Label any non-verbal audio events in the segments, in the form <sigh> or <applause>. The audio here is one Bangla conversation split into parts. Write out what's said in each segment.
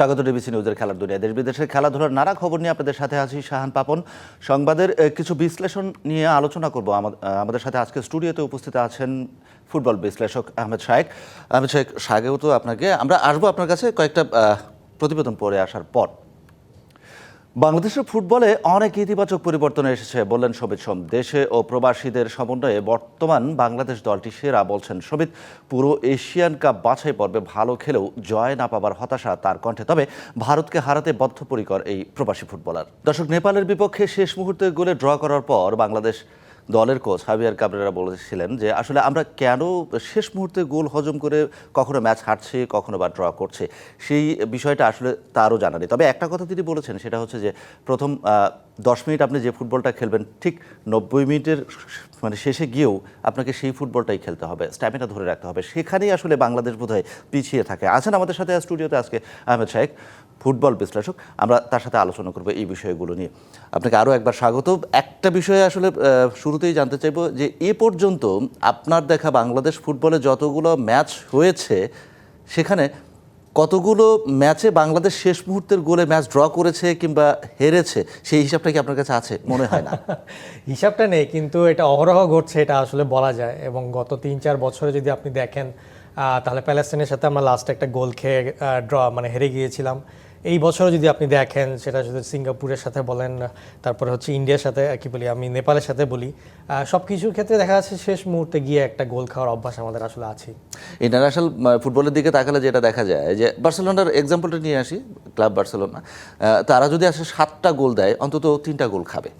স্বাগত ডিবিসি নিউজের খেলার দুনিয়া। দেশ বিদেশের খেলাধুলার নানা খবর নিয়ে আপনাদের সাথে আছি শাহান পাপন। সংবাদের কিছু বিশ্লেষণ নিয়ে আলোচনা করব। আমাদের সাথে আজকে স্টুডিওতে উপস্থিত আছেন ফুটবল বিশ্লেষক আহমেদ শাহেক আহমেদ শাহেক স্বাগত আপনাকে। আমরা আসব আপনার কাছে কয়েকটা প্রতিবেদন পড়ে আসার পর। বাংলাদেশের ফুটবলে অনেক ইতিবাচক পরিবর্তন এসেছে বললেন সবিত সোম। দেশে ও প্রবাসীদের সমন্বয়ে বর্তমান বাংলাদেশ দলটি সেরা, বলছেন সবিত পুরো এশিয়ান কাপ বাছাই পর্বে ভালো খেলেও জয় না পাবার হতাশা তার কণ্ঠে। তবে ভারতকে হারাতে বদ্ধপরিকর এই প্রবাসী ফুটবলার। দর্শক, নেপালের বিপক্ষে শেষ মুহূর্তে গোলে ড্র করার পর বাংলাদেশ দলের কোচ হাবিয়ার কাবরেরা বলেছিলেন যে আসলে আমরা কেন শেষ মুহূর্তে গোল হজম করে কখনো ম্যাচ হারছে, কখনো বা ড্র করছে, সেই বিষয়টা আসলে তারও জানা নেই। তবে একটা কথা তিনি বলেছেন, সেটা হচ্ছে যে প্রথম দশ মিনিট আপনি যে ফুটবলটা খেলবেন, ঠিক নব্বই মিনিটের মানে শেষে গিয়েও আপনাকে সেই ফুটবলটাই খেলতে হবে স্ট্যামিনা ধরে রাখতে হবে। সেখানেই আসলে বাংলাদেশ বোধহয় পিছিয়ে থাকে। আছেন আমাদের সাথে স্টুডিওতে আজকে আহমেদ শাহেক ফুটবল বিশ্লেষক, আমরা তার সাথে আলোচনা করব এই বিষয়গুলো নিয়ে। আপনাকে আরও একবার স্বাগত। একটা বিষয়ে আসলে শুরুতেই জানতে চাইব যে এ পর্যন্ত আপনার দেখা বাংলাদেশ ফুটবলে যতগুলো ম্যাচ হয়েছে, সেখানে কতগুলো ম্যাচে বাংলাদেশ শেষ মুহূর্তের গোলে ম্যাচ ড্র করেছে কিংবা হেরেছে, সেই হিসাবটা কি আপনার কাছে আছে? মনে হয় না। <laughs> হিসাবটা নেই, কিন্তু এটা অহরহ ঘটছে, এটা আসলে বলা যায়। এবং গত তিন চার বছরে যদি আপনি দেখেন তাহলে প্যালেস্টাইনের সাথে আমরা লাস্ট একটা গোল খেয়ে ড্র মানে হেরে গিয়েছিলাম। এই বছরও যদি আপনি দেখেন, সেটা যদি সিঙ্গাপুরের সাথে বলেন, তারপরে হচ্ছে ইন্ডিয়ার সাথে, কি বলি আমি, নেপালের সাথে বলি সব কিছুর ক্ষেত্রে দেখা যাচ্ছে শেষ মুহূর্তে গিয়ে একটা গোল খাওয়ার অভ্যাস আমাদের আসলে আছে ইন্টারন্যাশনাল ফুটবলের দিকে তাকালে যেটা দেখা যায়, যে বার্সেলোনার এক্সাম্পলটা নিয়ে আসি, ক্লাব বার্সেলোনা তারা যদি আসে সাতটা গোল দেয়, অন্তত তিনটা গোল খাবে।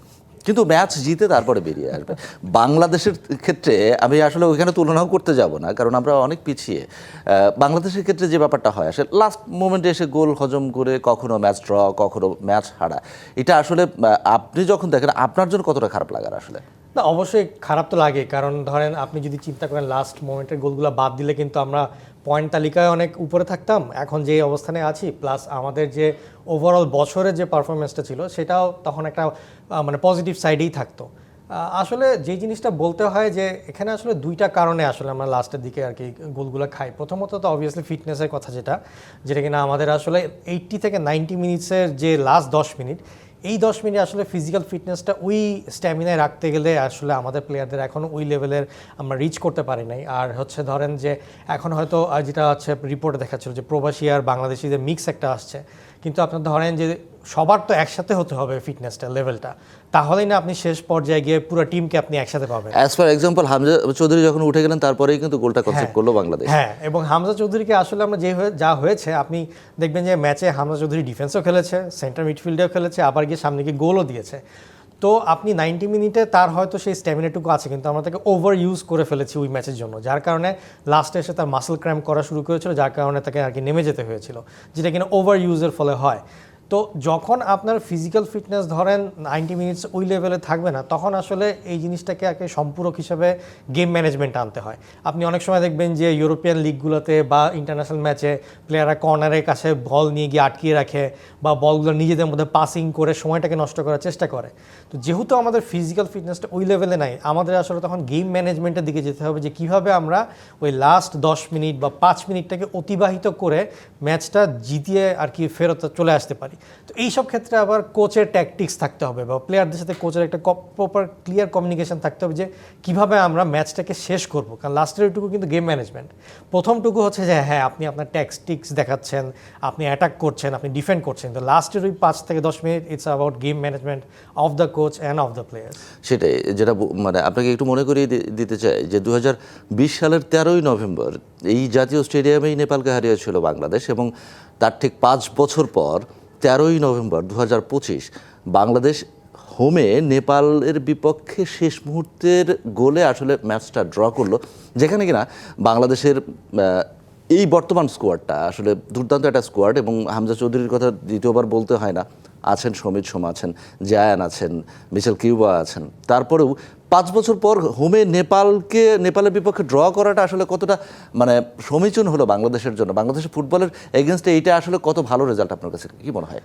কিন্তু ম্যাচ জিতে তারপরে বেরিয়ে আসবে। বাংলাদেশের ক্ষেত্রে আমি আসলে ওইখানে তুলনাও করতে যাব না, কারণ আমরা অনেক পিছিয়ে। বাংলাদেশের ক্ষেত্রে যে ব্যাপারটা হয়, আসলে লাস্ট মোমেন্টে এসে গোল হজম করে কখনো ম্যাচ ড্র কখনো ম্যাচ হারা, এটা আসলে আপনি যখন দেখেন, আপনার জন্য কতটা খারাপ লাগার আসলে? না, অবশ্যই খারাপ তো লাগে, কারণ ধরেন আপনি যদি চিন্তা করেন লাস্ট মোমেন্টের গোলগুলো বাদ দিলে কিন্তু আমরা পয়েন্ট তালিকায় অনেক উপরে থাকতাম, এখন যে অবস্থানে আছি প্লাস আমাদের যে ওভারঅল বছরের যে পারফরমেন্সটা ছিল, সেটাও তখন একটা মানে পজিটিভ সাইডেই থাকতো। আসলে যে জিনিসটা বলতে হয় যে, এখানে আসলে দুইটা কারণে আসলে আমরা লাস্টের দিকে আর কি গোলগুলো খাই। প্রথমত তো অবভিয়াসলি ফিটনেসের কথা যেটা যেটা কিনা আমাদের আসলে এইট্টি থেকে নাইনটি মিনিটসের যে লাস্ট দশ মিনিট এই দশ মিনিট আসলে ফিজিক্যাল ফিটনেসটা ওই স্ট্যামিনায় রাখতে গেলে আসলে আমাদের প্লেয়ারদের এখন ওই লেভেলের আমরা রিচ করতে পারি নাই। আর হচ্ছে ধরেন যে, এখন হয়তো যেটা হচ্ছে রিপোর্টে দেখাচ্ছিল যে, প্রবাসী আর বাংলাদেশিদের মিক্স একটা আসছে। কিন্তু আপনার ধরেন যে সবার তো একসাথে হতে হবে ফিটনেসটা লেভেলটা তাহলেই না আপনি শেষ পর্যায়ে গিয়ে পুরো টিমকে আপনি একসাথে পাবেন। As for example Hamza Chowdhury যখন উঠে গেলেন তারপরেই কিন্তু গোলটা কনসেপ্ট করল বাংলাদেশ। হ্যাঁ এবং হামজা চৌধুরীকে আসলে আমরা যে যা হয়েছে আপনি দেখবেন যে ম্যাচে হামজা চৌধুরী ডিফেন্সও খেলেছে সেন্টার মিডফিল্ডেও খেলেছে আবার গিয়ে সামনে গিয়ে গোলও দিয়েছে। তো আপনি নাইনটি মিনিটে তার হয়তো সেই স্ট্যামিনাটুকু আছে কিন্তু আমরা তাকে ওভার ইউজ করে ফেলেছি ওই ম্যাচের জন্য যার কারণে লাস্টে এসে তার মাসেল ক্র্যাম করা শুরু করেছিল যার কারণে তাকে আর কি নেমে যেতে হয়েছিল যেটা কিনা ওভার ইউজের ফলে হয়। তো যখন আপনার ফিজিক্যাল ফিটনেস ধরেন নাইনটি মিনিটস ওই লেভেলে থাকবে না, তখন আসলে এই জিনিসটাকে আগে সম্পূরক হিসাবে গেম ম্যানেজমেন্ট আনতে হয়। আপনি অনেক সময় দেখবেন যে ইউরোপিয়ান লিগগুলোতে বা ইন্টারন্যাশনাল ম্যাচে প্লেয়াররা কর্নারের কাছে বল নিয়ে গিয়ে আটকিয়ে রাখে বা বলগুলো নিজেদের মধ্যে পাসিং করে সময়টাকে নষ্ট করার চেষ্টা করে। তো যেহেতু আমাদের ফিজিক্যাল ফিটনেসটা ওই লেভেলে নাই, আমাদের আসলে তখন গেম ম্যানেজমেন্টের দিকে যেতে হবে যে কীভাবে আমরা ওই লাস্ট দশ মিনিট বা পাঁচ মিনিটটাকে অতিবাহিত করে ম্যাচটা জিতিয়ে আর কি ফেরত চলে আসতে পারি। তো এইসব ক্ষেত্রে আবার কোচের ট্যাকটিক্স থাকতে হবে বা প্লেয়ারদের সাথে কোচের একটা প্রপার ক্লিয়ার কমিউনিকেশন থাকতে হবে যে কীভাবে আমরা ম্যাচটাকে শেষ করব। কারণ লাস্টের ওইটুকু কিন্তু গেম ম্যানেজমেন্ট প্রথমটুকু হচ্ছে যে হ্যাঁ আপনি আপনার ট্যাকটিক্স দেখাচ্ছেন, আপনি অ্যাটাক করছেন, আপনি ডিফেন্ড করছেন। তো লাস্টের ওই পাঁচ থেকে দশ minute it's about game management of the coach and of the player সেটাই, যেটা মানে আপনাকে একটু মনে করিয়ে দিতে চাই যে দু হাজার বিশ সালের তেরোই নভেম্বর এই জাতীয় স্টেডিয়ামেই নেপালকে হারিয়েছিল বাংলাদেশ এবং তার ঠিক পাঁচ বছর পর তেরোই নভেম্বর দু হাজার পঁচিশ বাংলাদেশ হোমে নেপালের বিপক্ষে শেষ মুহূর্তের গোলে আসলে ম্যাচটা ড্র করল, যেখানে কিনা বাংলাদেশের এই বর্তমান স্কোয়াডটা আসলে দুর্দান্ত একটা স্কোয়াড এবং হামজা চৌধুরীর কথা দ্বিতীয়বার বলতে হয় না, আছেন সমিত সোম আছেন, জায়ান আছেন মিচেল কিউবা আছেন। তারপরেও পাঁচ বছর পর হোমে নেপালকে, নেপালের বিপক্ষে ড্র করাটা আসলে কতটা মানে সমীচীন হলো বাংলাদেশের জন্য? বাংলাদেশের ফুটবলের এগেনস্টে এইটা আসলে কত ভালো রেজাল্ট আপনার কাছে? কি মনে হয়?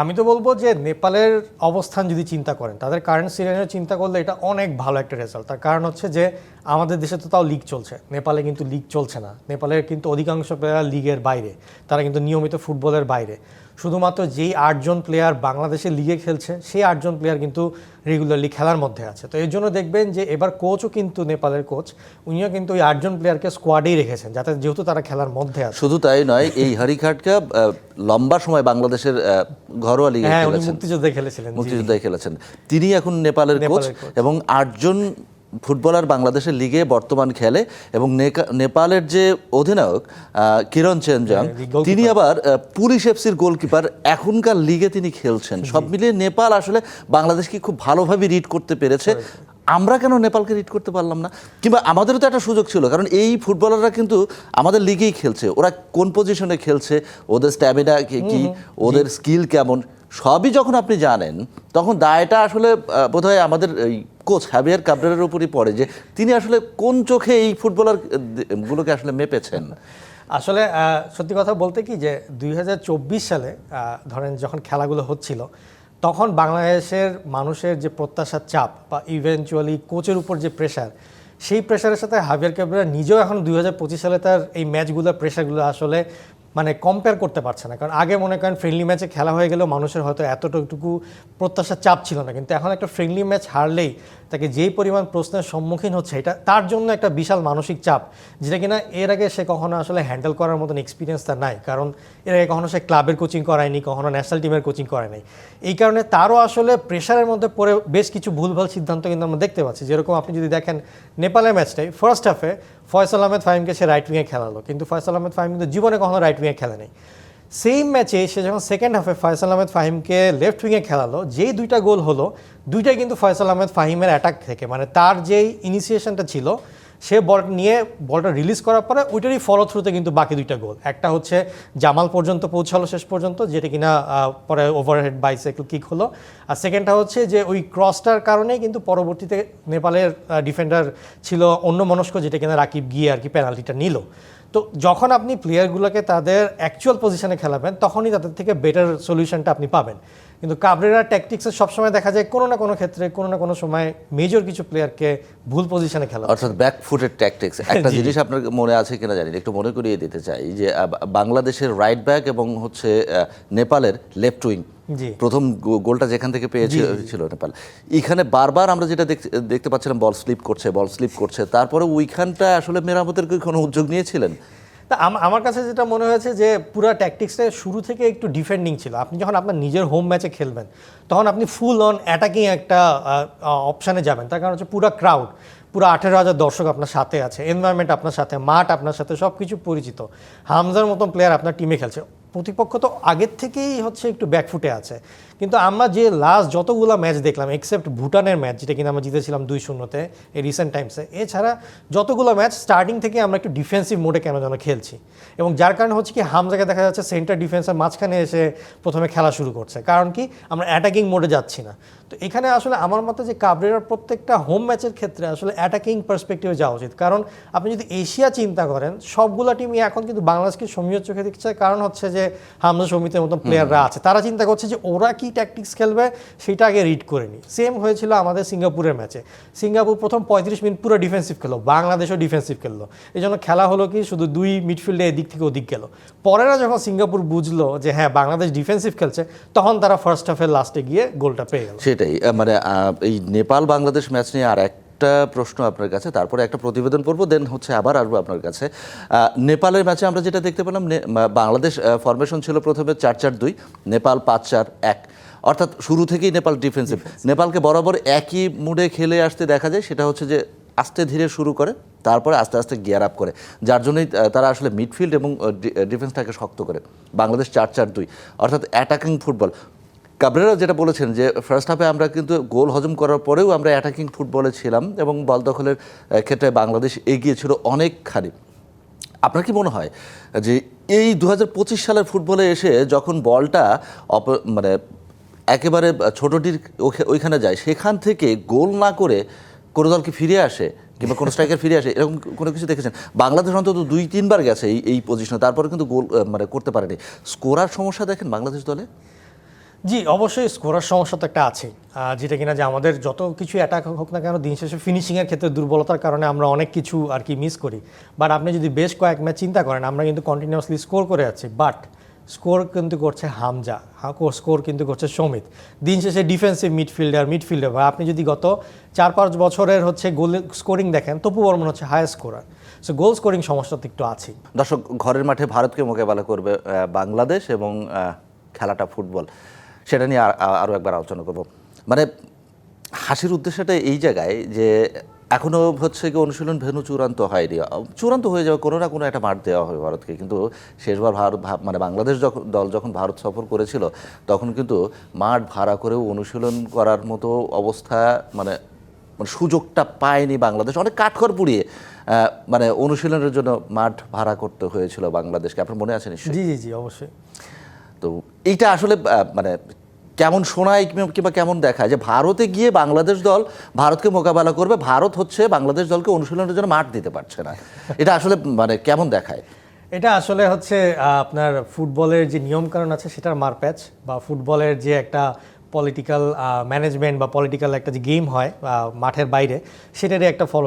আমি তো বলব যে নেপালের অবস্থান যদি চিন্তা করেন, তাদের কারেন্ট সিরিয়ানের চিন্তা করলে এটা অনেক ভালো একটা রেজাল্ট তার কারণ হচ্ছে যে আমাদের দেশে তো তাও লিগ চলছে। নেপালে কিন্তু লিগ চলছে না। নেপালের কিন্তু অধিকাংশ প্লেয়ার লিগের বাইরে। তারা কিন্তু নিয়মিত ফুটবলের বাইরে। শুধুমাত্র যেই আটজন প্লেয়ার বাংলাদেশে লিগে খেলছে সেই আটজন প্লেয়ার কিন্তু রেগুলারলি খেলার মধ্যে আছে। তো এর জন্য দেখবেন যে এবার কোচও কিন্তু নেপালের কোচ উনিও কিন্তু ওই আটজন প্লেয়ারকে স্কোয়াডেই রেখেছেন যাতে যেহেতু তারা খেলার মধ্যে আছে। শুধু তাই নয় এই হারিঘাটকা লম্বা সময় বাংলাদেশের ঘরোয়া লিগে হ্যাঁ খেলেছেন। মুক্তিযুদ্ধে খেলেছিলেন জি। মুক্তিযোদ্ধায় খেলেছেন। তিনি এখন নেপালের কোচ এবং আটজন ফুটবলার বাংলাদেশের লিগে বর্তমান খেলে এবং নেপালের যে অধিনায়ক কিরণ চেনজাং হ্যাঁ, তিনি আবার পুলিশ এফসির গোলকিপার এখনকার লিগে তিনি খেলছেন। সব মিলিয়ে নেপাল আসলে বাংলাদেশকে খুব ভালোভাবে রিড করতে পেরেছে। আমরা কেন নেপালকে রিড করতে পারলাম না? কিংবা আমাদেরও তো একটা সুযোগ ছিল কারণ এই ফুটবলাররা কিন্তু আমাদের লিগেই খেলছে। ওরা কোন পজিশনে খেলছে? ওদের স্ট্যামিনা কি ওদের স্কিল কেমন? সবই যখন আপনি জানেন, তখন দায়টা আসলে বোধহয় আমাদের কোচ হ্যাভিয়ার কাবরের উপরই পড়ে যে তিনি আসলে কোন চোখে এই ফুটবলার গুলোকে আসলে মেপেছেন। আসলে সত্যি কথা বলতে কি যে দুই হাজার চব্বিশ সালে ধরেন যখন খেলাগুলো হচ্ছিল, তখন বাংলাদেশের মানুষের যে প্রত্যাশার চাপ বা ইভেনচুয়ালি কোচের উপর যে প্রেশার সেই প্রেশারের সাথে হাভিয়ার ক্যাবরা নিজেও এখন দুই হাজার পঁচিশ সালে তার এই ম্যাচগুলোর প্রেশারগুলো আসলে মানে কম্পেয়ার করতে পারছে না। কারণ আগে মনে করেন ফ্রেন্ডলি ম্যাচে খেলা হয়ে গেলেও মানুষের হয়তো এতটুকু প্রত্যাশার চাপ ছিল না। কিন্তু এখন একটা ফ্রেন্ডলি ম্যাচ হারলেই তাকে যেই পরিমাণ প্রশ্নের সম্মুখীন হচ্ছে, এটা তার জন্য একটা বিশাল মানসিক চাপ, যেটা কিনা এর আগে সে কখনো আসলে হ্যান্ডেল করার মতন এক্সপিরিয়েন্স তার নাই। কারণ এর আগে কখনো সে ক্লাবের কোচিং করায়নি, কখনো ন্যাশনাল টিমের কোচিং করে নাই এই কারণে তারও আসলে প্রেশারের মধ্যে পড়ে বেশ কিছু ভুলভাল সিদ্ধান্ত কিন্তু আমরা দেখতে পাচ্ছি। যেরকম আপনি যদি দেখেন নেপালের ম্যাচটাই ফার্স্ট হাফে ফয়সাল আহমেদ ফাহিমকে সে রাইট উইংয়ে খেলালো। কিন্তু ফয়সাল আহমেদ ফাহিম কিন্তু জীবনে কখনো রাইট উইংয়ে খেলে নেই সেম ম্যাচে সে যখন সেকেন্ড হাফে ফয়সাল আহমেদ ফাহিমকে লেফট উইংয়ে খেলালো, যেই দুইটা গোল হলো, দুইটাই কিন্তু ফয়সাল আহমেদ ফাহিমের অ্যাটাক থেকে। মানে তার যেই ইনিশিয়েশনটা ছিল, সে বল নিয়ে বলটা রিলিজ করার পরে ওইটারই ফলো থ্রুতে কিন্তু বাকি দুইটা গোল। একটা হচ্ছে জামাল পর্যন্ত পৌঁছালো শেষ পর্যন্ত, যেটা কিনা পরে ওভারহেড বাইসাইকেল কিক হলো। আর সেকেন্ডটা হচ্ছে যে ওই ক্রসটার কারণে কিন্তু পরবর্তীতে নেপালের ডিফেন্ডার ছিল অন্য মনস্ক যেটা কিনা রাকিব গিয়ে আর কি পেনাল্টিটা নিল। তো যখন আপনি প্লেয়ারগুলোকে তাদের অ্যাকচুয়াল পজিশনে খেলাবেন, তখনই তাদের থেকে বেটার সলিউশনটা আপনি পাবেন। কিন্তু কাবরেরা ট্যাকটিক্সে সবসময় দেখা যায় কোনো না কোনো ক্ষেত্রে কোনো না কোনো সময় মেজর কিছু প্লেয়ারকে ভুল পজিশনে খেলা। অর্থাৎ ব্যাক ফুটের ট্যাকটিক্স একটা <laughs> জিনিস আপনার মনে আছে কিনা জানি একটু মনে করিয়ে দিতে চাই যে বাংলাদেশের রাইট ব্যাক এবং হচ্ছে নেপালের লেফট উইং প্রথম গোলটা যেখান থেকে পেয়েছিল নেপাল। এখানে বারবার আমরা যেটা দেখতে- দেখতে পাচ্ছিলাম বল স্লিপ করছে বল স্লিপ করছে। তারপরে ওইখানটা আসলে মেরামতের কোনো উদ্যোগ নিয়েছিলেন? তা আম- আমার কাছে যেটা মনে হয়েছে যে পুরো ট্যাকটিক্সটা শুরু থেকে একটু ডিফেন্ডিং ছিল। আপনি যখন আপনার নিজের হোম ম্যাচে খেলবেন, তখন আপনি ফুল অন অ্যাটাকিং একটা অপশানে যাবেন। তার কারণ হচ্ছে পুরো ক্রাউড পুরো আঠেরো হাজার দর্শক আপনার সাথে আছে এনভায়রনমেন্ট আপনার সাথে, মাঠ আপনার সাথে সব কিছু পরিচিত। হামজার মতন প্লেয়ার আপনার টিমে খেলছে। প্রতিপক্ষ তো আগের থেকেই হচ্ছে একটু ব্যাকফুটে আছে। কিন্তু আমরা যে লাস্ট যতগুলো ম্যাচ দেখলাম এক্সেপ্ট ভুটানের ম্যাচ যেটা কিনা আমরা জিতেছিলাম দুই শূন্যতে এই রিসেন্ট টাইমসে এছাড়া যতগুলো ম্যাচ স্টার্টিং থেকে আমরা একটু ডিফেন্সিভ মোডে কেন যেন খেলছি। এবং যার কারণে হচ্ছে কি হামজাকে দেখা যাচ্ছে সেন্টার ডিফেন্সের মাঝখানে এসে প্রথমে খেলা শুরু করছে। কারণ কি আমরা অ্যাটাকিং মোডে যাচ্ছি না। তো এখানে আসলে আমার মতে যে কাবরেরার প্রত্যেকটা হোম ম্যাচের ক্ষেত্রে আসলে অ্যাটাকিং পার্সপেক্টিভে যাওয়া উচিত। কারণ আপনি যদি এশিয়া চিন্তা করেন সবগুলো টিমই এখন কিন্তু বাংলাদেশকে সমীয় চোখে দেখছে। কারণ হচ্ছে যে হামজা সমিতির মতন প্লেয়াররা আছে। তারা চিন্তা করছে যে ওরা কি ট্যাকটিক্স খেলবে সেটা আগে রিড করে নিই। সেম হয়েছিল আমাদের সিঙ্গাপুরের ম্যাচে সিঙ্গাপুর প্রথম পঁয়ত্রিশ মিনিট পুরো ডিফেন্সিভ খেলো, বাংলাদেশও ডিফেন্সিভ খেললো। এই জন্য খেলা হলো কি, শুধু দুই মিডফিল্ডে এদিক থেকে ওদিক গেল। পরেরা যখন সিঙ্গাপুর বুঝলো যে হ্যাঁ বাংলাদেশ ডিফেন্সিভ খেলছে, তখন তারা ফার্স্ট হাফের লাস্টে গিয়ে গোলটা পেয়ে গেল। সেটাই মানে এই নেপাল বাংলাদেশ ম্যাচ নিয়ে আর এক একটা প্রশ্ন আপনার কাছে, তারপরে একটা প্রতিবেদন পড়ব দেন হচ্ছে আবার আসব আপনার কাছে। নেপালের ম্যাচে আমরা যেটা দেখতে পেলাম বাংলাদেশ ফরমেশন ছিল প্রথমে চার চার দুই, নেপাল পাঁচ চার এক। অর্থাৎ শুরু থেকেই নেপাল ডিফেন্সিভ নেপালকে বরাবর একই মুডে খেলে আসতে দেখা যায় সেটা হচ্ছে যে আস্তে ধীরে শুরু করে তারপরে আস্তে আস্তে গিয়ার আপ করে। যার জন্যই তারা আসলে মিডফিল্ড এবং ডিফেন্সটাকে শক্ত করে। বাংলাদেশ চার চার দুই। অর্থাৎ অ্যাটাকিং ফুটবল কাবরেরা যেটা বলেছেন যে ফার্স্ট হাফে আমরা কিন্তু গোল হজম করার পরেও আমরা অ্যাটাকিং ফুটবলে ছিলাম এবং বল দখলের ক্ষেত্রে বাংলাদেশ এগিয়ে ছিল অনেকখানি। আপনার কি মনে হয় যে এই দু হাজার পঁচিশ সালের ফুটবলে এসে যখন বলটা অপ- মানে একেবারে ছোটটির ওইখানে যায়। সেখান থেকে গোল না করে কোনো দলকে ফিরে আসে কিংবা কোনো স্ট্রাইকার ফিরে আসে, এরকম কোনো কিছু দেখেছেন? বাংলাদেশ অন্তত দুই, তিনবার গেছে এই এই পজিশনে তারপরে কিন্তু গোল মানে করতে পারেনি। স্কোরার সমস্যা দেখেন বাংলাদেশ দলে? জি, অবশ্যই স্কোরার সমস্যা তো একটা আছে যেটা কিনা যে আমাদের যত কিছু অ্যাটাক হোক না কেন, দিন শেষে ফিনিশিংয়ের ক্ষেত্রে দুর্বলতার কারণে আমরা অনেক কিছু আর কি মিস করি। বাট আপনি যদি বেশ কয়েক ম্যাচ চিন্তা করেন, আমরা কিন্তু কন্টিনিউয়াসলি স্কোর করে যাচ্ছি বাট স্কোর কিন্তু করছে হামজা। স্কোর কিন্তু করছে সমিত। দিন শেষে ডিফেন্সিভ মিডফিল্ডার মিডফিল্ডার বা আপনি যদি গত চার পাঁচ বছরের হচ্ছে গোল স্কোরিং দেখেন তপু বর্মন হচ্ছে highest scorer so goal scoring সমস্যা তো একটু আছেই। দর্শক, ঘরের মাঠে ভারতকে মোকাবেলা করবে বাংলাদেশ এবং খেলাটা ফুটবল। সেটা নিয়ে আরও একবার আলোচনা করব। মানে হাসির উদ্দেশ্যটা এই জায়গায় যে এখনও হচ্ছে কি অনুশীলন ভেনু চূড়ান্ত হয়নি। চূড়ান্ত হয়ে যাবে কোনো না কোনো একটা মাঠ দেওয়া হবে ভারতকে। কিন্তু শেষবার ভারত মানে বাংলাদেশ যখন দল যখন ভারত সফর করেছিল তখন কিন্তু মাঠ ভাড়া করেও অনুশীলন করার মতো অবস্থা মানে মানে সুযোগটা পায়নি বাংলাদেশ। অনেক কাঠখড় পুড়িয়ে মানে অনুশীলনের জন্য মাঠ ভাড়া করতে হয়েছিল বাংলাদেশকে। আপনার মনে আছে নিশ্চয়ই? জি জি জি অবশ্যই। তো এইটা আসলে মানে কেমন শোনায় কিংবা- কেমন দেখায়? যে ভারতে গিয়ে বাংলাদেশ দল ভারতকে মোকাবেলা করবে, ভারত হচ্ছে বাংলাদেশ দলকে অনুশীলনের জন্য মাঠ দিতে পারছে না। এটা আসলে মানে কেমন দেখায়? এটা আসলে হচ্ছে আপনার ফুটবলের যে নিয়মকানুন আছে, সেটার মারপ্যাচ বা ফুটবলের যে একটা পলিটিক্যাল ম্যানেজমেন্ট বা পলিটিক্যাল একটা যে গেম হয় আহ, মাঠের বাইরে সেটারই একটা ফল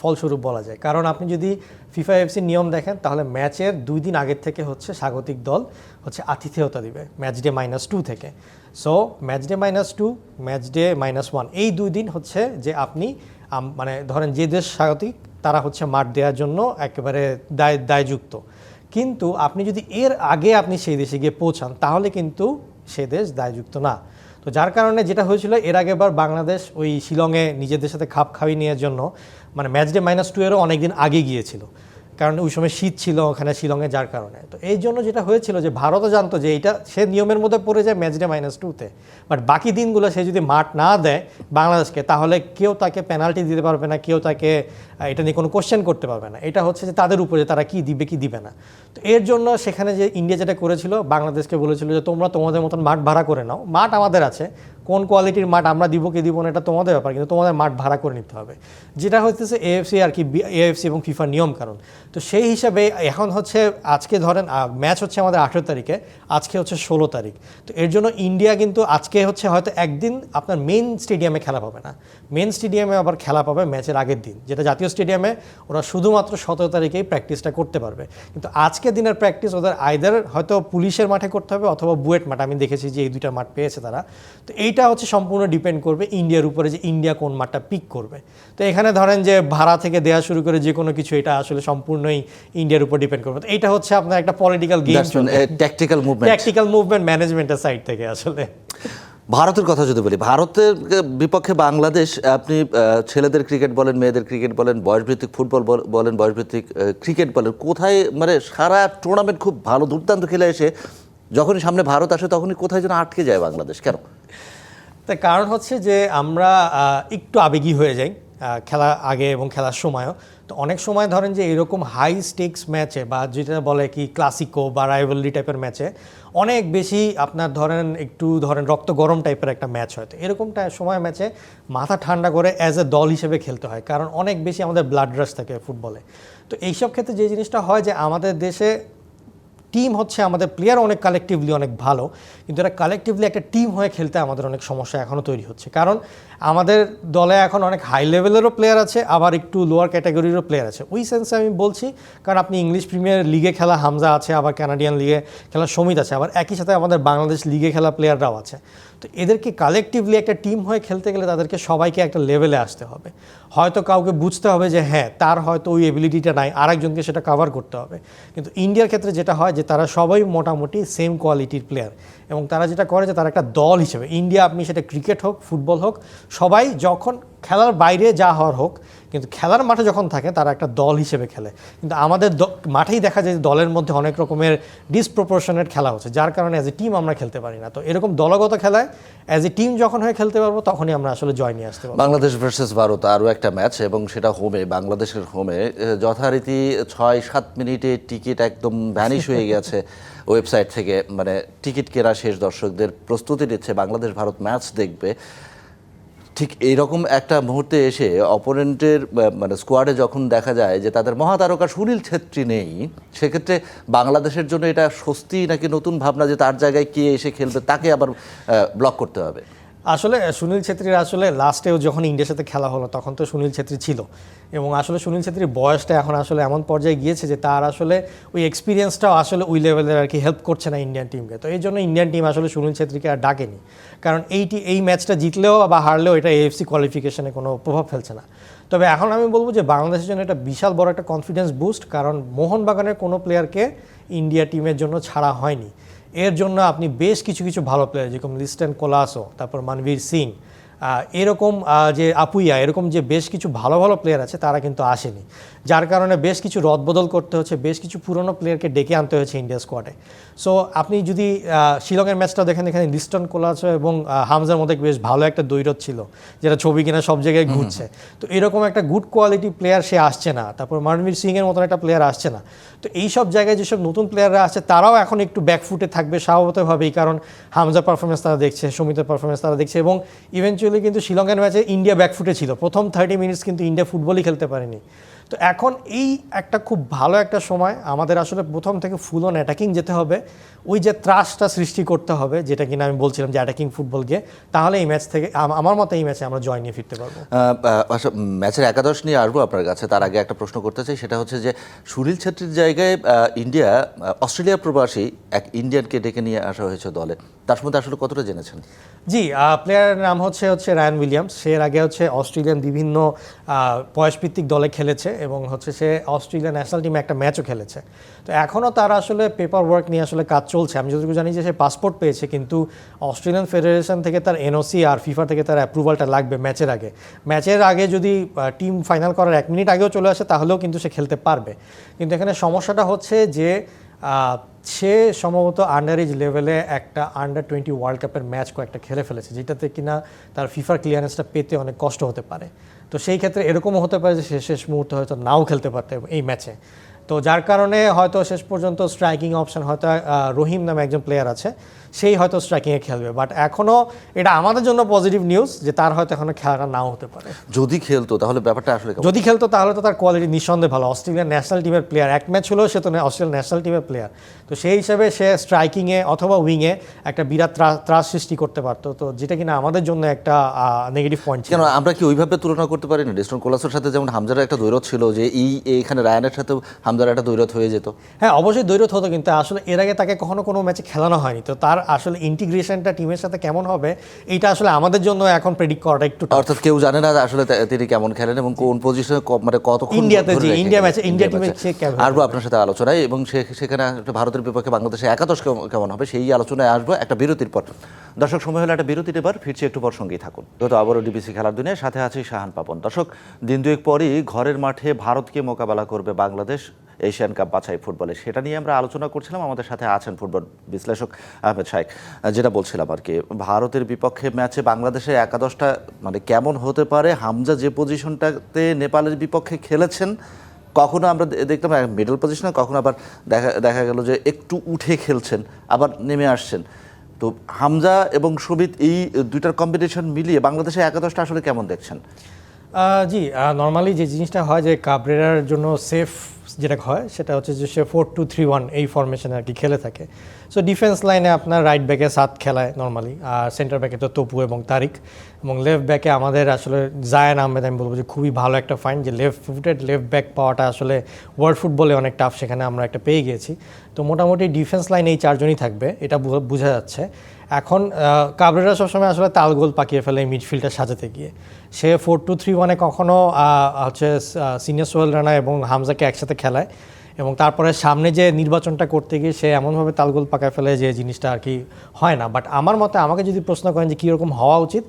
ফলস্বরূপ বলা যায়। কারণ আপনি যদি ফিফা এফসির নিয়ম দেখেন তাহলে ম্যাচের দুই দিন আগের থেকে হচ্ছে স্বাগতিক দল হচ্ছে আতিথেয়তা দিবে ম্যাচ ডে মাইনাস টু থেকে। So match day minus two match day minus one এই দুই দিন হচ্ছে যে আপনি মানে ধরেন যে দেশ স্বাগতিক তারা হচ্ছে মাঠ দেওয়ার জন্য একেবারে দায় দায়যুক্ত। কিন্তু আপনি যদি এর আগে আপনি সেই দেশে গিয়ে পৌঁছান তাহলে কিন্তু সে দেশ দায়যুক্ত না। তো যার কারণে যেটা হয়েছিল, এর আগেবার বাংলাদেশ ওই শিলংয়ে নিজেদের সাথে খাপ খাওয়িয়ে নেওয়ার জন্য মানে ম্যাচ ডে মাইনাস টু এরও অনেকদিন আগে গিয়েছিল। কারণ ওই সময় শীত ছিল, ওখানে শিলংয়ে যার কারণে। তো এই জন্য যেটা হয়েছিল যে ভারতও জানতো যে এটা সে নিয়মের মধ্যে পড়ে যায় ম্যাচ ডে মাইনাস টুতে বাট বাকি দিনগুলো সে যদি মাঠ না দেয় বাংলাদেশকে, তাহলে কেউ তাকে পেনাল্টি দিতে পারবে না, কেউ তাকে এটা নিয়ে কোনো কোশ্চেন করতে পারবে না। এটা হচ্ছে যে তাদের উপরে তারা কি দিবে কি দিবে না। তো এর জন্য সেখানে যে ইন্ডিয়া যেটা করেছিল, বাংলাদেশকে বলেছিল যে তোমরা তোমাদের মতন মাঠ ভাড়া করে নাও। মাঠ আমাদের আছে কোন কোয়ালিটির মাঠ আমরা দিব, কি দিব না, এটা তোমাদের ব্যাপার, কিন্তু তোমাদের মাঠ ভাড়া করে নিতে হবে। যেটা হচ্ছে এএফসি আর কি এএফসি এবং ফিফার নিয়ম কারণ। তো সেই হিসাবে এখন হচ্ছে, আজকে ধরেন ম্যাচ হচ্ছে আমাদের আঠেরো তারিখে, আজকে হচ্ছে ষোলো তারিখ। তো এর জন্য ইন্ডিয়া কিন্তু আজকে হচ্ছে হয়তো একদিন আপনার মেইন স্টেডিয়ামে খেলা পাবে না। মেন স্টেডিয়ামে আবার খেলা পাবে ম্যাচের আগের দিন যেটা জাতীয় স্টেডিয়ামে ওরা শুধুমাত্র সতেরো তারিখেই প্র্যাকটিসটা করতে পারবে। কিন্তু আজকে দিনের প্র্যাকটিস ওদের আইদার হয়তো পুলিশের মাঠে করতে হবে অথবা বুয়েট মাঠ আমি দেখেছি যে এই দুইটা মাঠ পেয়েছে তারা। তো এইটা হচ্ছে সম্পূর্ণ ডিপেন্ড করবে ইন্ডিয়ার উপরে যে ইন্ডিয়া কোন মাঠটা পিক করবে। তো এখানে ধরেন যে ভাড়া থেকে দেওয়া শুরু করে যে কোনো কিছু এটা আসলে সম্পূর্ণই ইন্ডিয়ার উপর ডিপেন্ড করবে। তো এইটা হচ্ছে আপনার একটা political game tactical movement tactical movement ম্যানেজমেন্টের সাইড থেকে আসলে। ভারতের কথা যদি বলি, ভারতের বিপক্ষে বাংলাদেশ, আপনি ছেলেদের ক্রিকেট বলেন, মেয়েদের ক্রিকেট বলেন, বয়সভিত্তিক ফুটবল বল- বলেন, বয়সভিত্তিক ক্রিকেট বলেন, কোথায় মানে সারা টুর্নামেন্ট খুব ভালো দুর্দান্ত খেলে এসে যখনই সামনে ভারত আসে তখনই কোথায় যেন আটকে যায় বাংলাদেশ, কেন? তার কারণ হচ্ছে যে আমরা একটু আবেগী হয়ে যাই খেলা আগে এবং খেলার সময়ও। তো অনেক সময় ধরেন যে এরকম হাই স্টেক্স ম্যাচে বা যেটা বলে কি ক্লাসিকো বা রাইভালরি টাইপের ম্যাচে অনেক বেশি আপনার ধরেন একটু ধরেন রক্ত গরম টাইপের একটা ম্যাচ হয়। তো এরকম সময় ম্যাচে মাথা ঠান্ডা করে অ্যাজ এ দল হিসেবে খেলতে হয়। কারণ অনেক বেশি আমাদের ব্লাড রাশ থাকে ফুটবলে। তো এইসব ক্ষেত্রে যে জিনিসটা হয় যে আমাদের দেশে টিম হচ্ছে আমাদের প্লেয়ার অনেক কালেকটিভলি অনেক ভালো, কিন্তু এরা কালেকটিভলি একটা টিম হয়ে খেলতে আমাদের অনেক সমস্যা এখনও তৈরি হচ্ছে। কারণ আমাদের দলে এখন অনেক হাই লেভেলেরও প্লেয়ার আছে, আবার একটু লোয়ার ক্যাটাগরিরও প্লেয়ার আছে। ওই সেন্সে আমি বলছি, কারণ আপনি ইংলিশ প্রিমিয়ার লিগে খেলা হামজা আছে, আবার কানাডিয়ান লিগে খেলা সমিত আছে, আবার একই সাথে আমাদের বাংলাদেশ লিগে খেলা প্লেয়াররাও আছে। তো এদেরকে কালেকটিভলি একটা টিম হয়ে খেলতে গেলে তাদেরকে সবাইকে একটা লেভেলে আসতে হবে। হয়তো কাউকে বুঝতে হবে যে হ্যাঁ তার হয়তো ওই এবিলিটিটা নাই, আরেকজনকে সেটা কাভার করতে হবে। কিন্তু ইন্ডিয়ার ক্ষেত্রে যেটা হয় যে তারা সবাই মোটামুটি সেম কোয়ালিটির প্লেয়ার এবং তারা যেটা করে যে তারা একটা দল হিসেবে ইন্ডিয়া আপনি সেটা ক্রিকেট হোক ফুটবল হোক সবাই যখন খেলার বাইরে যা হওয়ার হোক কিন্তু খেলার মাঠে যখন থাকে তারা একটা দল হিসেবে খেলে। কিন্তু আমাদের মাঠেই দেখা যায় যে দলের মধ্যে অনেক রকমের ডিসপ্রপোর্শনেট খেলা হচ্ছে যার কারণে অ্যাজ এ টিম আমরা খেলতে পারি না। তো এরকম দলগত খেলায় অ্যাজ এ টিম যখন হয়ে খেলতে পারব তখনই আমরা আসলে জয় নিয়ে আসতে পারব। বাংলাদেশ ভার্সেস ভারত আরও একটা ম্যাচ এবং সেটা হোমে বাংলাদেশের হোমে যথারীতি ছয় সাত মিনিটে টিকিট একদম ভ্যানিশ হয়ে গেছে <laughs> ওয়েবসাইট থেকে। মানে টিকিট কেনা শেষ দর্শকদের প্রস্তুতি নিচ্ছে বাংলাদেশ ভারত ম্যাচ দেখবে। ঠিক এইরকম একটা মুহূর্তে এসে অপোনেন্টের মানে স্কোয়াডে যখন দেখা যায় যে তাদের মহাতারকা সুনীল ছেত্রী নেই, সেক্ষেত্রে বাংলাদেশের জন্য এটা স্বস্তি নাকি নতুন ভাবনা যে তার জায়গায় কে এসে খেলবে, তাকে আবার ব্লক করতে হবে? আসলে সুনীল ছেত্রীর আসলে লাস্টেও যখন ইন্ডিয়ার সাথে খেলা হলো, তখন তো সুনীল ছেত্রী ছিল। এবং আসলে সুনীল ছেত্রীর বয়সটা এখন আসলে এমন পর্যায়ে গিয়েছে যে তার আসলে ওই এক্সপিরিয়েন্সটাও আসলে ওই লেভেলের আর কি হেল্প করছে না ইন্ডিয়ান টিমকে তো এই জন্য ইন্ডিয়ান টিম আসলে সুনীল ছেত্রীকে আর ডাকেনি। কারণ এইটি, এই ম্যাচটা জিতলেও বা হারলেও এটা এএফসি কোয়ালিফিকেশনে কোনো প্রভাব ফেলছে না। তবে এখন আমি বলব যে বাংলাদেশের জন্য এটা বিশাল বড় একটা কনফিডেন্স বুস্ট কারণ মোহনবাগানের কোনো প্লেয়ারকে ইন্ডিয়া টিমের জন্য ছাড়া হয়নি। এর জন্য আপনি বেশ কিছু কিছু ভালো প্লেয়ার যেরকম লিস্টেন কোলাসো তারপর মানবীর সিং এরকম যে আপুইয়া এরকম যে বেশ কিছু ভালো ভালো প্লেয়ার আছে তারা কিন্তু আসেনি। যার কারণে বেশ কিছু রদবদল করতে হচ্ছে বেশ কিছু পুরনো প্লেয়ারকে ডেকে আনতে হয়েছে ইন্ডিয়া স্কোয়াডে সো আপনি যদি শিলংয়ের ম্যাচটা দেখেন এখানে লিস্টন কোলাসো এবং হামজার মধ্যে বেশ ভালো একটা দৈরত ছিল যেটা ছবি কিনা সব জায়গায় ঘুরছে। তো এরকম একটা গুড কোয়ালিটি প্লেয়ার সে আসছে না। তারপর মানবীর সিংয়ের মতন একটা প্লেয়ার আসছে না। তো এই সব জায়গায় যেসব নতুন প্লেয়াররা আছে তারাও এখন একটু ব্যাকফুটে থাকবে স্বভাবতভাবেই কারণ হামজার পারফরমেন্স তারা দেখছে সমিতের পারফরমেন্স তারা দেখছে এবং ইভেনচুয়ালি কিন্তু শ্রীলঙ্কার ম্যাচে ইন্ডিয়া ব্যাকফুটে ছিল। প্রথম থার্টি মিনিটস কিন্তু ইন্ডিয়া ফুটবলই খেলতে পারেনি। তো এখন এই একটা খুব ভালো একটা সময় আমাদের আসলে প্রথম থেকে ফুল অন অ্যাটাকিং যেতে হবে। ওই যে ত্রাসটা সৃষ্টি করতে হবে যেটা কিনা আমি বলছিলাম যে অ্যাটাকিং ফুটবল গিয়ে তাহলে এই ম্যাচ থেকে আমার মতে এই ম্যাচে আমরা জয় নিয়ে ফিরতে পারব। আচ্ছা, ম্যাচের একাদশ নিয়ে আসব আপনার কাছে তার আগে একটা প্রশ্ন করতে চাই সেটা হচ্ছে যে সুনীল ছেত্রীর জায়গায় ইন্ডিয়া অস্ট্রেলিয়া প্রবাসী এক ইন্ডিয়ানকে ডেকে নিয়ে আসা হয়েছে দলে তার সম্বন্ধে আসলে কতটা জেনেছেন? জি প্লেয়ারের নাম হচ্ছে হচ্ছে রায়ান উইলিয়ামস সে এর আগে হচ্ছে অস্ট্রেলিয়ান বিভিন্ন বয়সভিত্তিক দলে খেলেছে এবং হচ্ছে সে অস্ট্রেলিয়ান ন্যাশনাল টিমে একটা ম্যাচও খেলেছে। তো এখনও তার আসলে পেপার ওয়ার্ক নিয়ে আসলে কাজ চলছে। আমি যতটুকু জানি যে সে পাসপোর্ট পেয়েছে, কিন্তু অস্ট্রেলিয়ান ফেডারেশন থেকে তার এনওসি আর ফিফা থেকে তার অ্যাপ্রুভালটা লাগবে ম্যাচের আগে। ম্যাচের আগে যদি টিম ফাইনাল করার এক মিনিট আগেও চলে আসে, তাহলেও কিন্তু সে খেলতে পারবে। কিন্তু এখানে সমস্যাটা হচ্ছে যে সে সম্ভবত আন্ডার এজ লেভেলে একটা আন্ডার টোয়েন্টি ওয়ার্ল্ড কাপের ম্যাচ কয়েকটা খেলে ফেলেছে, যেটাতে কিনা তার ফিফার ক্লিয়ারেন্সটা পেতে অনেক কষ্ট হতে পারে। তো সেই ক্ষেত্রে এরকমও হতে পারে যে শেষ মুহূর্তে হয়তো নাও খেলতে পারতে এই ম্যাচে তো যার কারণে হয়তো শেষ পর্যন্ত স্ট্রাইকিং অপশন হয়তো রহিম নামে একজন প্লেয়ার আছে সেই হয়তো স্ট্রাইকিংয়ে খেলবে। বাট এখনও এটা আমাদের জন্য পজিটিভ নিউজ যে তার হয়তো এখনও খেলাটা নাও হতে পারে। যদি খেলতো তাহলে ব্যাপারটা আসলে যদি খেলতো তাহলে তো তার কোয়ালিটি নিঃসন্দেহে ভালো। অস্ট্রেলিয়ান ন্যাশনাল টিমের প্লেয়ার এক ম্যাচ হলেও সে তো অস্ট্রেলিয়ান ন্যাশনাল টিমের প্লেয়ার তো সেই হিসাবে সে স্ট্রাইকিংয়ে অথবা উইংয়ে একটা বিরাট ত্রাস সৃষ্টি করতে পারতো। তো যেটা কিনা আমাদের জন্য একটা নেগেটিভ পয়েন্ট কেন আমরা কি ওইভাবে তুলনা করতে পারি না ডিস্টন কোলাসের সাথে যেমন হামজার একটা দৈরত ছিল যে এই এখানে রায়ানের সাথেও হামজার একটা দৈরত হয়ে যেত। হ্যাঁ অবশ্যই দৈরত হতো কিন্তু আসলে এর আগে তাকে কখনো কোনো ম্যাচে খেলানো হয়নি। তো তার আসলে ইন্টিগ্রেশনটা টিমের সাথে কেমন হবে এইটা আসলে আমাদের জন্য এখন প্রেডিক্ট করাটা একটু অর্থাৎ কেউ জানে না আসলে তিনি কেমন খেলেন এবং কোন পজিশনে মানে কতক্ষণ ইন্ডিয়াতে রেখে ইন্ডিয়া ম্যাচে- ইন্ডিয়া টিমে সে কেমন আসব আপনার সাথে আলোচনায় এবং সেখানে ভারতের বিপক্ষে বাংলাদেশে একাদশ কেমন- হবে সেই আলোচনায় আসব একটা বিরতির পর। দর্শক সময় হলো একটা বিরতির এবার ফিরছি একটু পর সঙ্গেই থাকুন। যত আবারও ডিবিসি খেলার দুনিয়ায় সাথে আছে শাহান পাপন। দর্শক দিন দুয়েক পরই ঘরের মাঠে ভারতকে মোকাবেলা করবে বাংলাদেশ। এশিয়ান কাপ বাছাই ফুটবলে। সেটা নিয়ে আমরা আলোচনা করছিলাম। আমাদের সাথে আছেন ফুটবল বিশ্লেষক আহমেদ শাইক যেটা বলছিলাম আর কি, ভারতের বিপক্ষে ম্যাচে বাংলাদেশের একাদশটা মানে কেমন হতে পারে? হামজা যে পজিশনটাতে নেপালের বিপক্ষে খেলেছেন, কখনো আমরা দেখতাম মিডল পজিশনে কখনো আবার দেখা দেখা গেল যে একটু উঠে খেলছেন, আবার নেমে আসছেন। তো হামজা এবং সবিত এই দুইটার কম্বিনেশন মিলিয়ে বাংলাদেশের একাদশটা আসলে কেমন দেখছেন? জি নর্মালি যে জিনিসটা হয় যে কাবরেরার জন্য সেফ যেটা হয়, সেটা হচ্ছে যে সে ফোর টু থ্রি ওয়ান এই ফরমেশনে আর কি খেলে থাকে। সো ডিফেন্স লাইনে আপনার রাইট ব্যাকে সাত খেলায় নর্মালি আর সেন্টার ব্যাকে তো তপু এবং তারিক। এবং লেফট ব্যাকে আমাদের আসলে জায়ান আহমেদ, আমি বলব যে খুবই ভালো একটা ফাইন যে লেফট ফুটেড লেফট ব্যাক পাওয়াটা আসলে ওয়ার্ল্ড ফুটবলে অনেক টাফ সেখানে আমরা একটা পেয়ে গিয়েছি। তো মোটামুটি ডিফেন্স লাইনে এই চারজনই থাকবে, এটা বোঝা যাচ্ছে। এখন কাবরেরা সবসময় আসলে তালগোল পাকিয়ে ফেলে মিডফিল্ডটা সাজাতে গিয়ে। সে ফোর টু থ্রি ওয়ানে কখনও হচ্ছে সিনিয়র সোহেল রানা এবং হামজাকে একসাথে খেলায়। এবং তারপরে সামনে যে নির্বাচনটা করতে গিয়ে সে এমনভাবে তালগোল পাকায় ফেলে যে জিনিসটা আর কি হয় না। বাট আমার মতে আমাকে যদি প্রশ্ন করেন যে কীরকম হওয়া উচিত,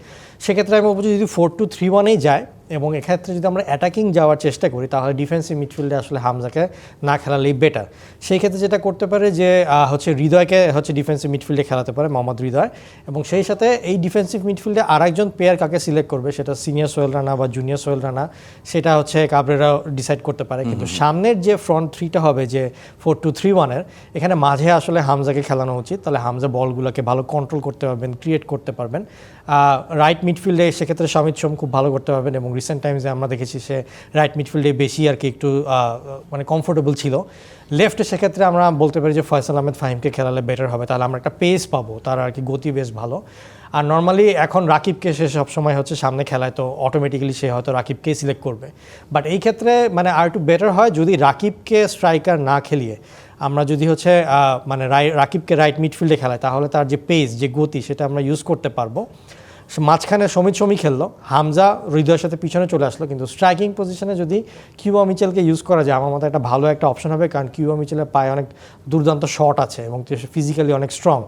সেক্ষেত্রে আমি বলব যদি ফোর টু থ্রি ওয়ানেই যায় এবং এক্ষেত্রে যদি আমরা অ্যাটাকিং যাওয়ার চেষ্টা করি তাহলে ডিফেন্সিভ মিডফিল্ডে আসলে হামজাকে না খেলালেই বেটার সেই ক্ষেত্রে যেটা করতে পারে যে হচ্ছে হৃদয়কে হচ্ছে ডিফেন্সিভ মিডফিল্ডে খেলাতে পারে মোহাম্মদ হৃদয় এবং সেই সাথে এই ডিফেন্সিভ মিডফিল্ডে আরেকজন প্লেয়ার কাকে সিলেক্ট করবে সেটা সিনিয়র সোহেল রানা বা জুনিয়র সোহেল রানা সেটা হচ্ছে কাবরেরা ডিসাইড করতে পারে। কিন্তু সামনের যে ফ্রন্ট থ্রিটা হবে যে ফোর টু থ্রি ওয়ানের এখানে মাঝে আসলে হামজাকে খেলানো উচিত। তাহলে হামজা বলগুলোকে ভালো কন্ট্রোল করতে পারবেন ক্রিয়েট করতে পারবেন। রাইট মিডফিল্ডে সেক্ষেত্রে সমিত সোম খুব ভালো করতে পারবেন এবং রিসেন্ট টাইমসে আমরা দেখেছি সে রাইট মিডফিল্ডে বেশি আর কি একটু মানে কমফোর্টেবল ছিল। লেফটে সেক্ষেত্রে আমরা বলতে পারি যে ফয়সাল আহমেদ ফাহিমকে খেলালে বেটার হবে। তাহলে আমরা একটা পেস পাবো, তার আর কি গতি বেশ ভালো। আর নর্মালি এখন রাকিবকে সে সবসময় হচ্ছে সামনে খেলায়, তো অটোমেটিক্যালি সে হয়তো রাকিবকে সিলেক্ট করবে। বাট এই ক্ষেত্রে মানে আর একটু বেটার হয় যদি রাকিবকে স্ট্রাইকার না খেলিয়ে, আমরা যদি হচ্ছে মানে রাকিবকে রাইট মিডফিল্ডে খেলায়, তাহলে তার যে পেস যে গতি, সেটা আমরা ইউজ করতে পারব। মাঝখানে সমিত সমী খেললো। হামজা হৃদয়ের সাথে পিছনে চলে আসলো। কিন্তু স্ট্রাইকিং পজিশনে যদি কিউবা মিচেলকে ইউজ করা যায়, আমার মতে একটা ভালো একটা অপশন হবে। কারণ কিউবা মিচেলের পায়ে অনেক দুর্দান্ত শট আছে এবং সে ফিজিক্যালি অনেক স্ট্রং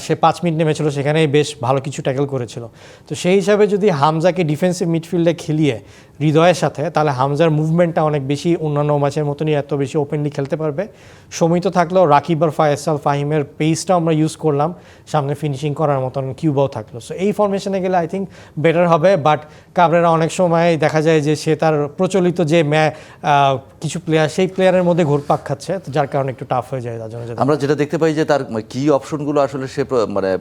সে পাঁচ মিনিট নেমেছিল, সেখানেই বেশ ভালো কিছু ট্যাকেল করেছিল। তো সেই হিসাবে যদি হামজাকে ডিফেন্সিভ মিডফিল্ডে খেলিয়ে হৃদয়ের সাথে, তাহলে হামজার মুভমেন্টটা অনেক বেশি অন্যান্য ম্যাচের মতনই এত বেশি ওপেনলি খেলতে পারবে। সমিত থাকলেও রাকিব আর ফায়সাল ফাহিমের পেসটাও আমরা ইউজ করলাম। সামনে ফিনিশিং করার মতন কিউবাও থাকল। সো এই ফরমেশনে গেলে আই থিঙ্ক বেটার হবে বাট কাবরেরা অনেক সময় দেখা যায় যে সে তার প্রচলিত যে ম্যা কিছু প্লেয়ার সেই প্লেয়ারের মধ্যে ঘুরপাক খাচ্ছে যার কারণে একটু টাফ হয়ে যায় তার জন্য আমরা যেটা দেখতে পাই যে তার কি অপশনগুলো আসলে সে মানে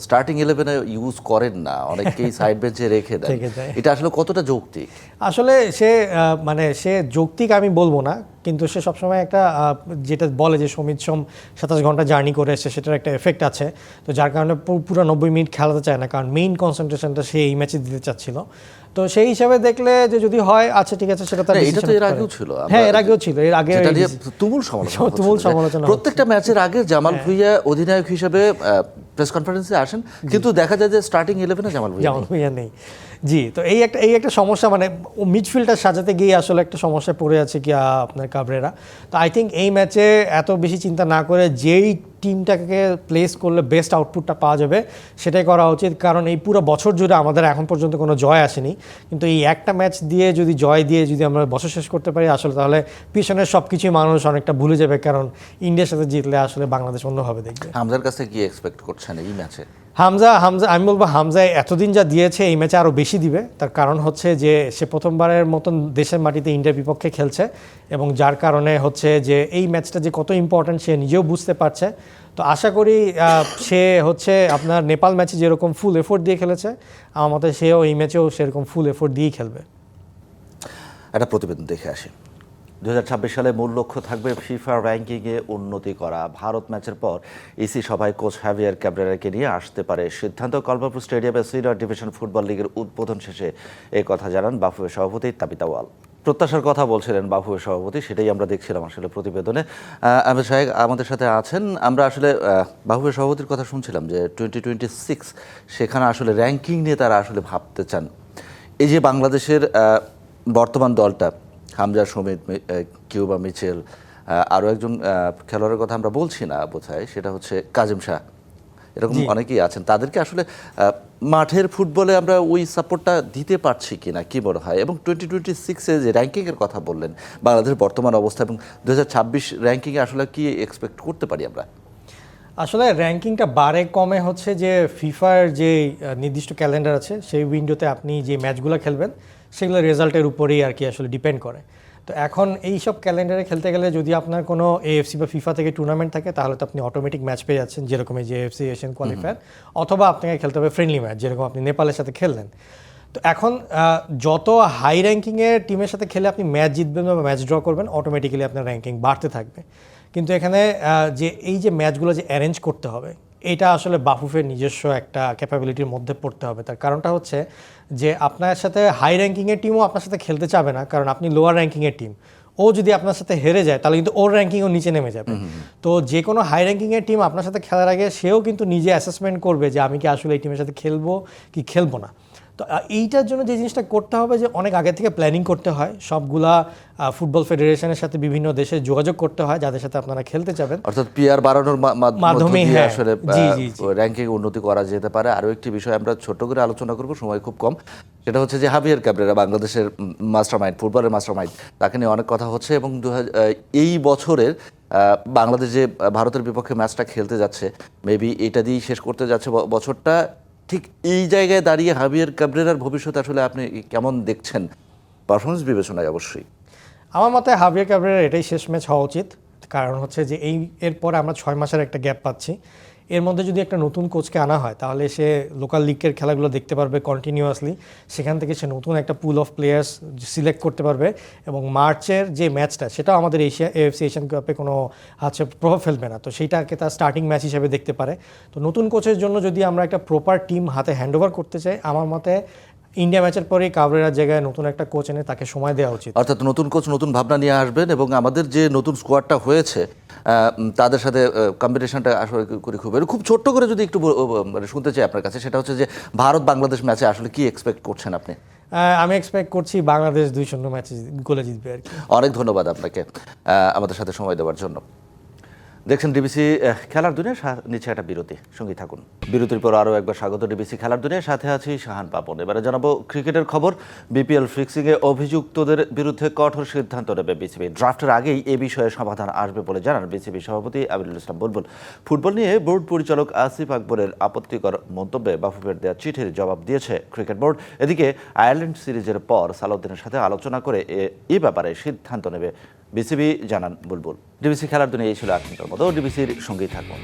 স্টার্টিং ইলেভেনে ইউজ করেন না অনেককেই সাইড বেঞ্চে রেখে দেয়। <laughs> এটা আসলে কতটা যৌক্তিক? আসলে সে মানে সে যৌক্তিক আমি বলব না কিন্তু সে সবসময় একটা যেটা বলে যে সমিত সোম সাতাশ ঘণ্টা জার্নি করে এসেছে, সেটার একটা এফেক্ট আছে। তো যার কারণে পুরো নব্বই মিনিট খেলাতে চায় না, কারণ মেইন কনসেন্ট্রেশনটা সে এই ম্যাচে দিতে চাচ্ছিল। তো সেই হিসাবে দেখলে যে যদি হয় আচ্ছা ঠিক আছে সেটা তার এটা তো এর আগেও ছিল হ্যাঁ এর আগেও ছিল এর আগে এই নিয়ে তুমুল সমালোচনা <laughs> তুমুল সমালোচনা প্রত্যেকটা ম্যাচের আগে জামাল ভুইয়া অধিনায়ক হিসেবে প্রেস কনফারেন্সে আসেন কিন্তু দেখা যায় যে স্টার্টিং ইলেভেনে জামাল ভুইয়া জামাল ভুঁইয়া নেই। জি তো এই একটা এই একটা সমস্যা মানে মিডফিল্ডটা সাজাতে গিয়ে আসলে একটা সমস্যায় পড়ে আছে কি আপনার কাবরেরা। তো আই থিঙ্ক এই ম্যাচে এত বেশি চিন্তা না করে যেই টিমটাকে প্লেস করলে বেস্ট আউটপুটটা পাওয়া যাবে। সেটাই করা উচিত। কারণ এই পুরো বছর জুড়ে আমাদের এখন পর্যন্ত কোনো জয় আসেনি। কিন্তু এই একটা ম্যাচ দিয়ে যদি জয় দিয়ে যদি আমরা বছর শেষ করতে পারি, আসলে তাহলে পিছনের সব কিছুই মানুষ অনেকটা ভুলে যাবে। কারণ ইন্ডিয়ার সাথে জিতলে আসলে বাংলাদেশ অন্যভাবে দেখবে। আমাদের কাছে কি এক্সপেক্ট করছেন এই ম্যাচে হামজা হামজা, আমি বলব হামজা এতদিন যা দিয়েছে, এই ম্যাচে আরও বেশি দিবে। তার কারণ হচ্ছে যে, সে প্রথমবারের মতন দেশের মাটিতে ইন্ডিয়ার বিপক্ষে খেলছে এবং যার কারণে হচ্ছে যে, এই ম্যাচটা যে কত ইম্পর্ট্যান্ট সে নিজেও বুঝতে পারছে। তো আশা করি সে হচ্ছে আপনার নেপাল ম্যাচে যেরকম ফুল এফোর্ট দিয়ে খেলেছে, আমার মতে সেও এই ম্যাচেও সেরকম ফুল এফোর্ট দিয়েই খেলবে। একটা প্রতিবেদন দেখে আসি। দু হাজার ছাব্বিশ সালে মূল লক্ষ্য থাকবে ফিফা র্যাঙ্কিংয়ে উন্নতি করা। ভারত ম্যাচের পর ইসি সভায় কোচ হ্যাভিয়ার ক্যাবরেরাকে নিয়ে আসতে পারে সিদ্ধান্ত। কলবাপুর স্টেডিয়ামে সিনিয়র ডিভিশন ফুটবল লিগের উদ্বোধন শেষে এই কথা জানান বাফুয়ের সভাপতি তাবিতাওয়াল প্রত্যাশার কথা বলছিলেন বাফুয়ের সভাপতি, সেটাই আমরা দেখছিলাম আসলে প্রতিবেদনে। আহমেদ সাহেব, আমাদের সাথে আছেন। আমরা আসলে বাফুয়ের সভাপতির কথা শুনছিলাম যে টোয়েন্টি টোয়েন্টি সিক্স, সেখানে আসলে র্যাঙ্কিং নিয়ে তারা আসলে ভাবতে চান। এই যে বাংলাদেশের বর্তমান দলটা হামজা সমিত কিউবা মিচেল আরও একজন খেলোয়াড়ের কথা আমরা বলছি না বোধহয় সেটা হচ্ছে কাজিম শাহ। এরকম অনেকেই আছেন। তাদেরকে আসলে মাঠের ফুটবলে আমরা ওই সাপোর্টটা দিতে পারছি কি না কি মনে হয়? এবং টোয়েন্টি টোয়েন্টি সিক্সে যে র্যাঙ্কিংয়ের কথা বললেন বাংলাদেশের বর্তমান অবস্থা এবং দু হাজার ছাব্বিশ র্যাঙ্কিংয়ে আসলে কি এক্সপেক্ট করতে পারি আমরা? আসলে র্যাঙ্কিংটা বারে কমে হচ্ছে যে ফিফার যে নির্দিষ্ট ক্যালেন্ডার আছে সেই উইন্ডোতে আপনি যে ম্যাচগুলো খেলবেন সেগুলো রেজাল্টের উপরেই আর কি আসলে ডিপেন্ড করে। তো এখন এই সব ক্যালেন্ডারে খেলতে গেলে যদি আপনার কোনো এএফসি বা ফিফা থেকে টুর্নামেন্ট থাকে তাহলে তো আপনি অটোমেটিক ম্যাচ পেয়ে যাচ্ছেন যেরকম এই যে এএফসি এশিয়ান কোয়ালিফায়ার অথবা আপনাকে খেলতে হবে ফ্রেন্ডলি ম্যাচ যেরকম আপনি নেপালের সাথে খেললেন। তো এখন যত হাই র্যাঙ্কিংয়ের টিমের সাথে খেলে আপনি ম্যাচ জিতবেন বা ম্যাচ ড্র করবেন অটোমেটিক্যালি আপনার র্যাঙ্কিং বাড়তে থাকবে। কিন্তু এখানে যে এই যে ম্যাচগুলো যে অ্যারেঞ্জ করতে হবে এটা আসলে বাফুফের নিজস্ব একটা ক্যাপাবিলিটির মধ্যে পড়তে হবে। তার কারণটা হচ্ছে যে আপনার সাথে হাই র্যাঙ্কিংয়ের টিমও আপনার সাথে খেলতে চাবে না কারণ আপনি লোয়ার র্যাঙ্কিংয়ের টিম ও যদি আপনার সাথে হেরে যায় তাহলে কিন্তু ওর র্যাঙ্কিংও নিচে নেমে যাবে। তো যে কোনো হাই র্যাঙ্কিংয়ের টিম আপনার সাথে খেলার আগে সেও কিন্তু নিজে অ্যাসেসমেন্ট করবে যে আমি কি আসলে এই টিমের সাথে খেলব কি খেলব না। তো এইটার জন্য যে জিনিসটা করতে হবে যে অনেক আগে থেকে প্ল্যানিং করতে হয়। সবগুলা ফুটবল ফেডারেশনের সাথে বিভিন্ন দেশে যোগাযোগ করতে হয় যাদের সাথে আপনারা খেলতে চাবেন অর্থাৎ পিআর বাড়ানোর মা- মা- মধ্য মাধ্যমেই, দিয়ে হ্যাঁ। আসলে। র্যাঙ্কিং উন্নতি করা যেতে পারে। আরও একটি বিষয় আমরা ছোট করে আলোচনা করব সময় খুব কম। সেটা হচ্ছে যে হাবিয়ার ক্যাবরেরা বাংলাদেশের মাস্টার মাইন্ড ফুটবলের মাস্টার মাইন্ড তাকে নিয়ে অনেক কথা হচ্ছে এবং দু হাজার- এই বছরের বাংলাদেশ যে ভারতের বিপক্ষে ম্যাচটা খেলতে যাচ্ছে মেবি এটা দিয়েই শেষ করতে যাচ্ছে বছরটা। ঠিক এই জায়গায় দাঁড়িয়ে হাবিয়ার কাবরেরার ভবিষ্যৎ আসলে আপনি কেমন দেখছেন? পারফরমেন্স বিবেচনায় অবশ্যই। আমার মতে হাবিয়ার ক্যাবরের এটাই শেষ ম্যাচ হওয়া উচিত। কারণ হচ্ছে যে এই, এরপরে আমরা ছয় মাসের একটা গ্যাপ পাচ্ছি। এর মধ্যে যদি একটা নতুন কোচকে আনা হয়, তাহলে সে লোকাল লিগের খেলাগুলো দেখতে পারবে কন্টিনিউয়াসলি সেখান থেকে সে নতুন একটা পুল অফ প্লেয়ার্স সিলেক্ট করতে পারবে এবং মার্চের যে ম্যাচটা সেটাও আমাদের এশিয়া এএফসি এশিয়ান কাপে কোনো হচ্ছে প্রভাব ফেলবে না। তো সেইটাকে তার স্টার্টিং ম্যাচ হিসেবে দেখতে পারে। তো নতুন কোচের জন্য যদি আমরা একটা প্রপার টিম হাতে হ্যান্ডওভার করতে চাই, আমার মতে ইন্ডিয়া ম্যাচের পরেই কাবরেরার জায়গায় নতুন একটা কোচ এনে তাকে সময় দেওয়া উচিত। অর্থাৎ নতুন কোচ নতুন ভাবনা নিয়ে আসবেন এবং আমাদের যে নতুন স্কোয়াডটা হয়েছে তাদের সাথে কম্পিটিশনটা আসলে করি খুব। খুব ছোট্ট করে যদি একটু মানে শুনতে চাই আপনার কাছে সেটা হচ্ছে যে ভারত বাংলাদেশ ম্যাচে আসলে কি এক্সপেক্ট করছেন আপনি? আমি এক্সপেক্ট করছি বাংলাদেশ দুই শূন্য ম্যাচে গোলে জিতবে আর কি। অনেক ধন্যবাদ আপনাকে আমাদের সাথে সময় দেওয়ার জন্য। দেখছেন ডিবিসি খেলার দুনিয়া নিচে একটা বিরতি। সঙ্গী থাকুন। বিরতির পর আরও একবার স্বাগত ডিবিসি খেলার দুনিয়া। সাথে আছি শাহান পাপন। এবারে জানাব ক্রিকেটের খবর। বিপিএল ফিক্সিংয়ে অভিযুক্তদের বিরুদ্ধে কঠোর সিদ্ধান্ত নেবে বিসিবি ড্রাফটের আগেই এ বিষয়ে সমাধান আসবে বলে জানান বিসিবি সভাপতি আমিরুল ইসলাম বুলবুল। ফুটবল নিয়ে বোর্ড পরিচালক আসিফ আকবরের আপত্তিকর মন্তব্যে বাফুফের দেওয়া চিঠির জবাব দিয়েছে ক্রিকেট বোর্ড। এদিকে আয়ারল্যান্ড সিরিজের পর সালাউদ্দিনের সাথে আলোচনা করে এ ব্যাপারে সিদ্ধান্ত নেবে বিসিবি জানান বুলবুল। ডিবিসি খেলার দুনিয়া এই ছিল আজকের মতো। ডিবিসির সঙ্গেই থাকুন।